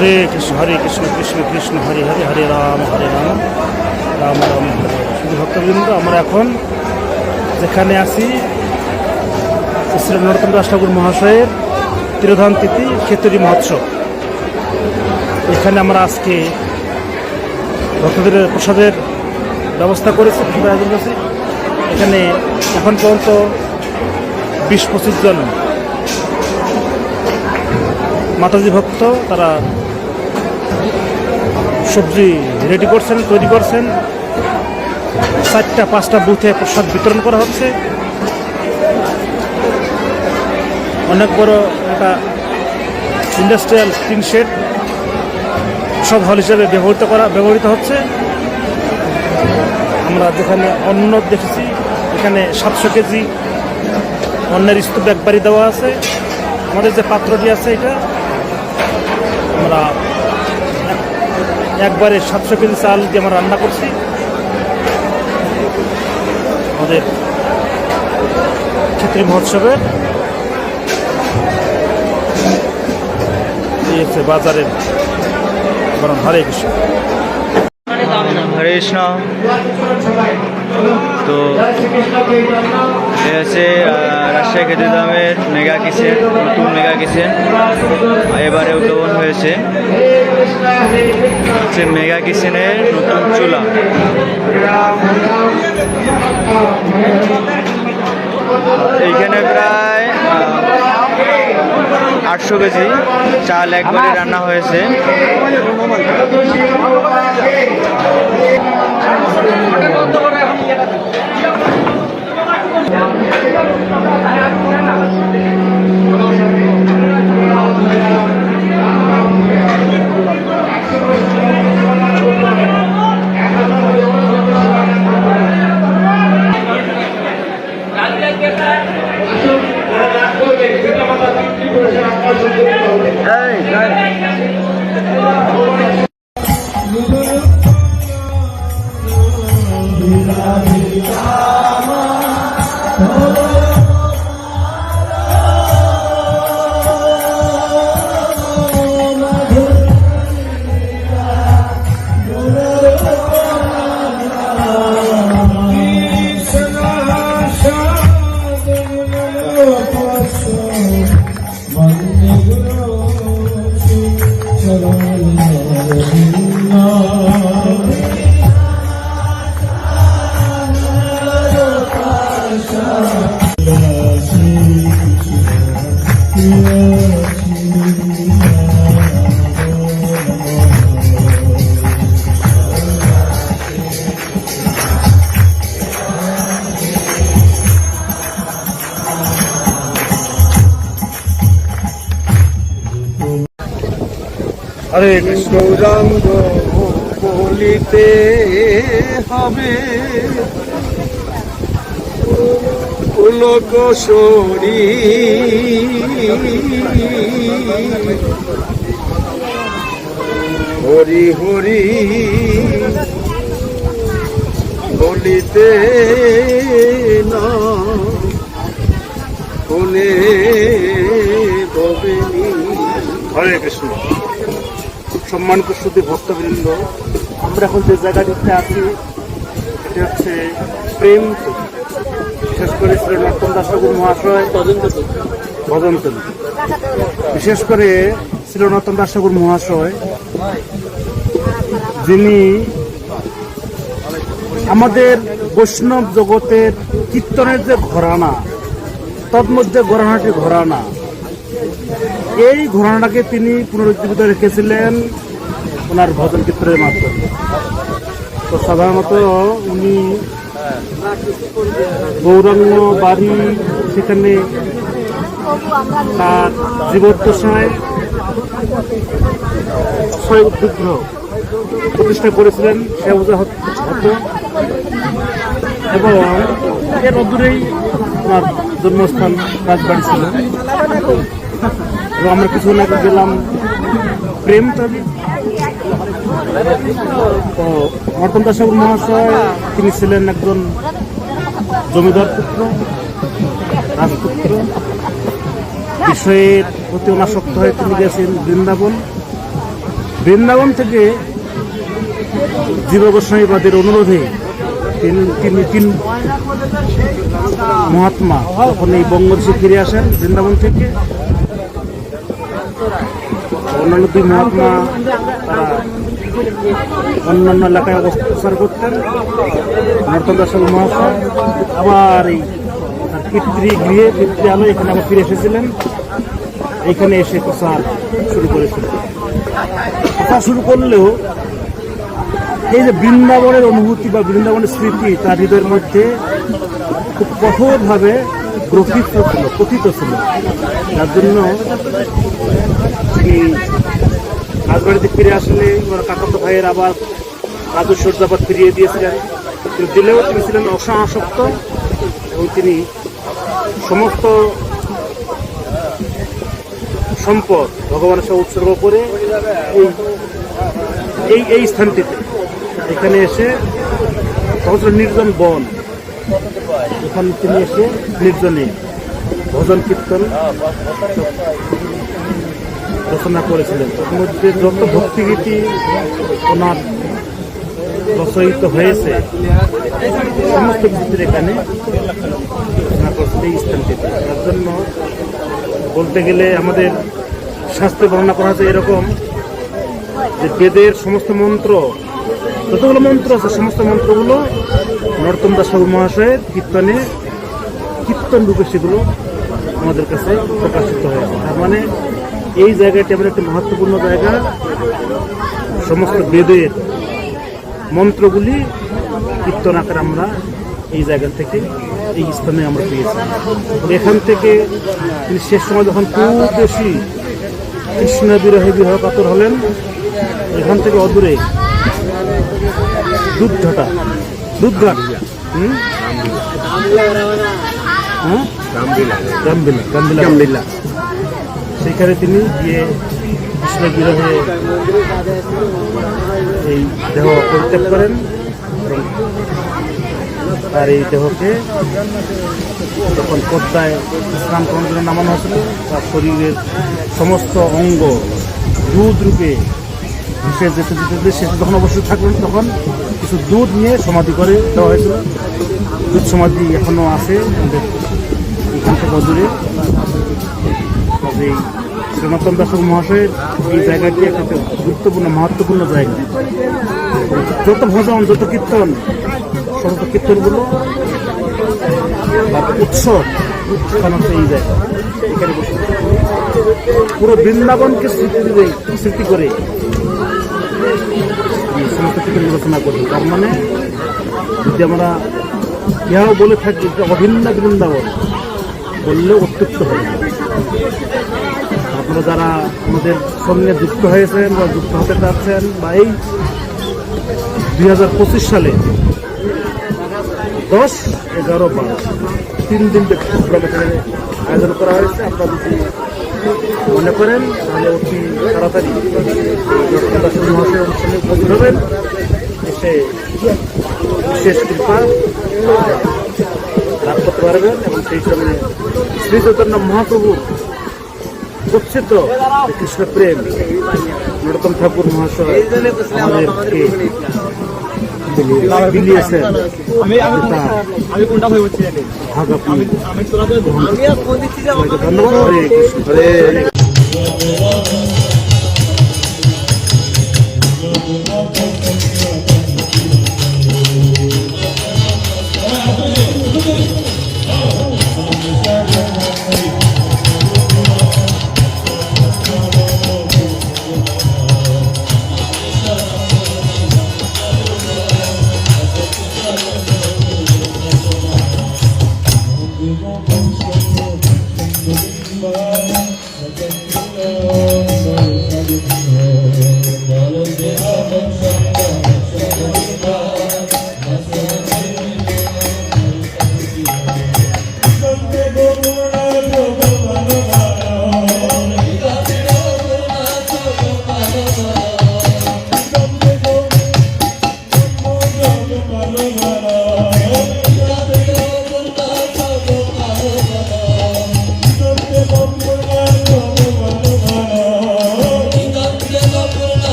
হরে কৃষ্ণ হরে কৃষ্ণ কৃষ্ণ কৃষ্ণ, হরে হরে হরে রাম হরে রাম রাম রাম। শুধু ভক্তবৃন্দ, আমরা এখন যেখানে আছি, শ্রী নরোত্তম দাস ঠাকুর মহাশয়ের তিরোধান তিথি খেতরি মহোৎসব এখানে আমরা আজকে ভক্তদের প্রসাদের ব্যবস্থা করেছি করেছি এখানে এখন পর্যন্ত বিশ পঁচিশ জন মাতাজি ভক্ত, তারা সবজি রেডি করছেন, তৈরি করছেন। চারটা, পাঁচটা বুথে প্রসাদ বিতরণ করা হচ্ছে। অনেক বড় একটা ইন্ডাস্ট্রিয়াল টিন শেড সব হল হিসেবে ব্যবহৃত করা, ব্যবহৃত হচ্ছে। আমরা যেখানে অন্ন দেখেছি, এখানে সাতশো কেজি অন্যের স্তূপ একবারই দেওয়া আছে। আমাদের যে পাত্রটি আছে এটা আমরা একবারে সাতশো কেজি চাল দিয়ে আমরা রান্না করছি। আমাদের ক্ষেত্রী মহোৎসবের হচ্ছে বাজারের বরং হরে কৃষ্ণ হরে কৃষ্ণ। তো এ হচ্ছে রাজশাহী খেতে দামের মেগা কিচেন নতুন মেগা কিচেন এবারে উদ্ভাবন হয়েছে। হচ্ছে মেগা কিচেনের নতুন চুলা। এইখানে প্রায় আটশো কেজি চাল একবারে রান্না হয়েছে। Saya kemudian. কৃষ্ণ গৌরাঙ্গ বলিতে হবে। উলকশরী হরি হরি বলিতে না। কোনে হরে কৃষ্ণ। সম্মানিত শুধু ভক্তবৃন্দ। আমরা এখন যে জায়গাটিতে আছি এটি হচ্ছে প্রেম বিশেষ করে শ্রী নর্তন দাস ঠাকুর মহাশয় ভজন তুলি বিশেষ করে শ্রী নর্তন দাস ঠাকুর মহাশয়, যিনি আমাদের বৈষ্ণব জগতের কীর্তনের যে ঘরানা, তন্মধ্যে ঘরানাটি ঘরানা, এই ঘটনাটাকে তিনি পুনরুজ্জীবিত রেখেছিলেন ওনার ভজন কীর্তনের মাধ্যমে। তো সাধারণত উনি গৌরাঙ্গ বাড়ি সেখানে তার জীবদ্দশায় ছয় বিগ্রহ প্রতিষ্ঠা করেছিলেন, সে হতো। এবং এর অদূরেই ওনার জন্মস্থান রাজবাড়ি ছিল। এবং আমরা কিছুক্ষণ আগে গেলাম প্রেম তাবি তো নর্তন দাস মহাশয়, তিনি ছিলেন একজন জমিদার পুত্র, রাজপুত্র। বিষয়ের প্রতি অনাসক্ত হয়ে তিনি গেছেন বৃন্দাবন। বৃন্দাবন থেকে জীব গোস্বামীবাদের অনুরোধে তিন তিনি মহাত্মা যখন এই বঙ্গদেশে ফিরে আসেন বৃন্দাবন থেকে, অন্যান্য দুই মহাত্মা তারা অন্যান্য এলাকায় অবস্থান করতেন। নর্তন দাস মহাশয়, আবার এই পিতৃ গৃহে, পিতৃ আলো এখানে আবার ফিরে এসেছিলেন। এখানে এসে প্রচার শুরু করেছিলেন প্রচার শুরু করলেও এই যে বৃন্দাবনের অনুভূতি বা বৃন্দাবনের স্মৃতি তার হৃদয়ের মধ্যে খুব কঠোরভাবে গ্রথিত ছিল, কথিত ছিল। যার জন্য তিনি রাজবাড়িতে ফিরে আসলে ওনার কাকাতো ভাইয়ের আবার রাজস্বর আবার ফিরিয়ে দিয়েছিলেন। কিন্তু দিলেও তিনি ছিলেন অসহাসক্ত এবং তিনি সমস্ত সম্পদ ভগবানের সাথে উৎসর্গ করে এই এই এই স্থানটিতে এখানে এসে সহস্র নির্জন বন। এখানে তিনি এসে নির্জনে ভজন কীর্তন রচনা করেছিলেন। মধ্যে যত ভক্তিগীতি ওনার প্রচলিত হয়েছে, সমস্ত কিছুদের এখানে রচনা এই স্থানটিতে তার জন্য বলতে গেলে আমাদের শাস্ত্রে বর্ণনা করা হয়েছে এরকম যে বেদের সমস্ত মন্ত্র, যতগুলো মন্ত্র আছে, সমস্ত মন্ত্রগুলো নরতম দাস মহাশয়ের কীর্তনে কীর্তন রূপে সেগুলো আমাদের কাছে প্রকাশিত হয়েছে। তার মানে এই জায়গাটি আমাদের একটি মহত্বপূর্ণ জায়গা। সমস্ত বেদের মন্ত্রগুলি কীর্তন আকারে আমরা এই জায়গা থেকে এই স্থানে আমরা পেয়েছি। এখান থেকে তিনি শেষ সময় যখন খুব বেশি কৃষ্ণ বিরহে কাতর হলেন এখান থেকে অদূরে দুধঘাটা দুধঘাট হুম? হ্যাঁ? গাম্বিলা গাম্বিলা গাম্বিলা সেখানে তিনি গিয়ে কৃষ্ণ বিরহে এই দেহ পরিত্যাগ করেন তার এই দেহকে যখন পদ্মায় স্নান করার নামানো হয়েছিল, তার শরীরের সমস্ত অঙ্গ দুধ রূপে ভেসে যেতে যেতে যেতে সে যখন অবশ্যই থাকলেন তখন কিছু দুধ নিয়ে সমাধি করে দেওয়া হয়েছিল। দুধ সমাধি এখনও আছে আমাদের এখান থেকে দূরে এই সনাতন দাস মহাশয়ের এই জায়গাটি একটা গুরুত্বপূর্ণ মহত্বপূর্ণ জায়গা। যত ভজন, যত কীর্তন, সমস্ত কীর্তনগুলো উৎসব হচ্ছে এই জায়গা। এখানে পুরো বৃন্দাবনকে স্মৃতি দিবে, স্মৃতি করে সমস্ত কীর্তন রচনা করি তার মানে যদি আমরা ইহাও বলে থাকি যে অভিন্ন বৃন্দাবন বললে অত্যুক্ত হবে। আপনারা যারা আমাদের সঙ্গে যুক্ত হয়েছেন বা যুক্ত হতে চাচ্ছেন বা এই দুই হাজার পঁচিশ সালে দশ এগারো বারো তিন দিন আয়োজন করা হয়েছে, আপনারা যদি মনে করেন, তাহলে অতি তাড়াতাড়ি অনুষ্ঠানে উপস্থিত হবেন। এসে বিশেষ কৃপা লাভ করতে পারবেন এবং সেই সঙ্গে শ্রী চৈতন্য মহাপ্রভুর গচ্ছিত কৃষ্ণ প্রেম নরোত্তম ঠাকুর মহাশয় আমাদেরকে বিলিয়েছেন হয়ে ভাগ আপনি ধন্যবাদ হরে কৃষ্ণ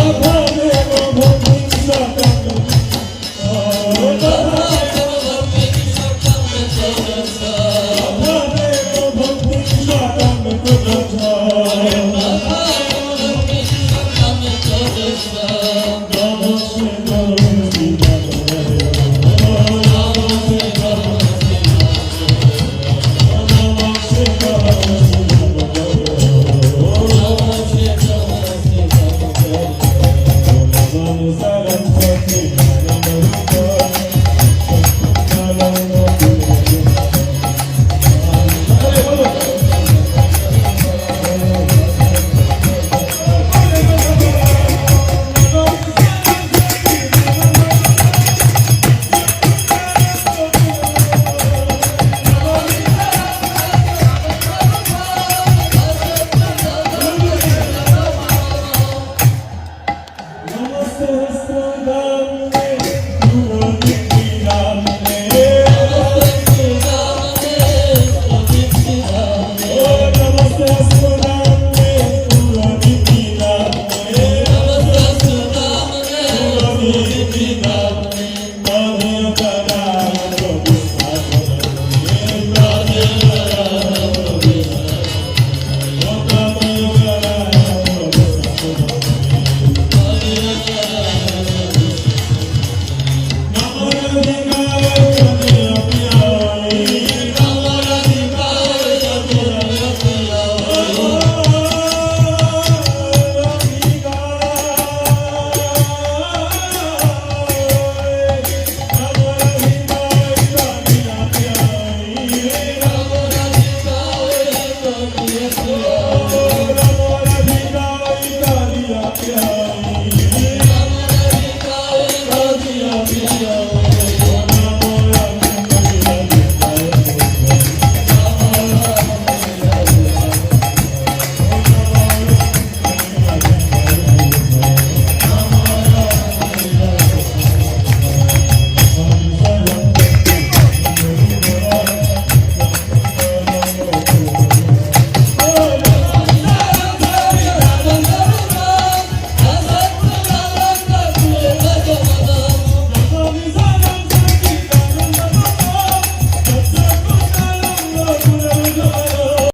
Oh,